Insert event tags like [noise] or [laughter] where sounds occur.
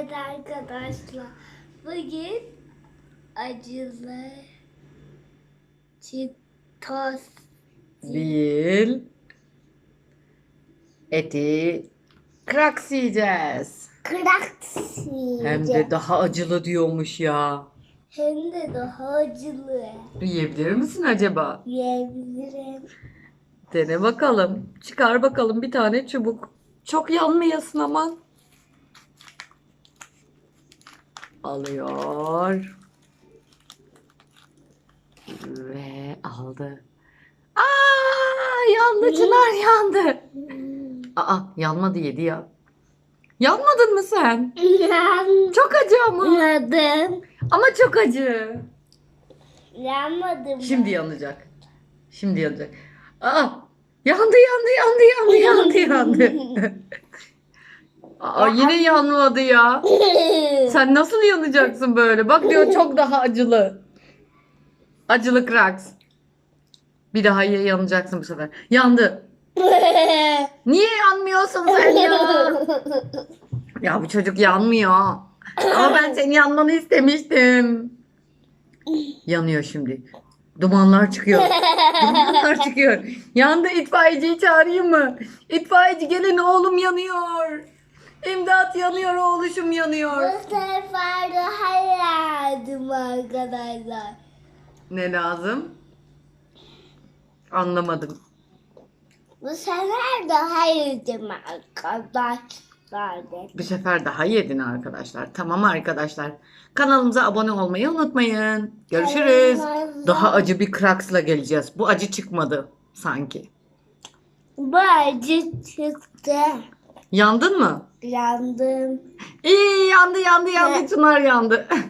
Evet arkadaşlar. Bugün acılı çitos Değil. Eti kraks yiyeceğiz. kraks Hem de daha acılı diyormuş ya. Hem de daha acılı. Yiyebilir misin acaba? Yiyebilirim. Dene bakalım. Çıkar bakalım bir tane çubuk. Çok yanmayasın aman. Alıyor. Ve aldı. Aa, yandı Çınar yandı. Aa, yanmadı yedi ya. Yanmadın mı sen? Çok acı ama. Yanmadım. Ama çok acı. Yanmadım. Şimdi yanacak. Şimdi yanacak. Aa, yandı yandı yandı yandı yandı yandı. [laughs] Aa, yine yanmadı ya. [laughs] Sen nasıl yanacaksın böyle? Bak diyor çok daha acılı. Acılı kraks. Bir daha ye yanacaksın bu sefer. Yandı. Niye yanmıyorsun sen ya? Ya bu çocuk yanmıyor. Ama ben senin yanmanı istemiştim. Yanıyor şimdi. Dumanlar çıkıyor. Dumanlar çıkıyor. Yandı itfaiyeciyi çağırayım mı? İtfaiyeci gelin oğlum yanıyor. İmdat yanıyor oğluşum yanıyor. Bu sefer daha yardım arkadaşlar. Ne lazım? Anlamadım. Bu sefer daha yardım arkadaşlar. Bu sefer daha yedin arkadaşlar. Tamam arkadaşlar. Kanalımıza abone olmayı unutmayın. Görüşürüz. Kanalımıza- Daha acı bir kraksla geleceğiz. Bu acı çıkmadı sanki. Bu acı çıktı. Yandın mı? Yandım. İyi yandı yandı yandı Çınar yandı. [laughs]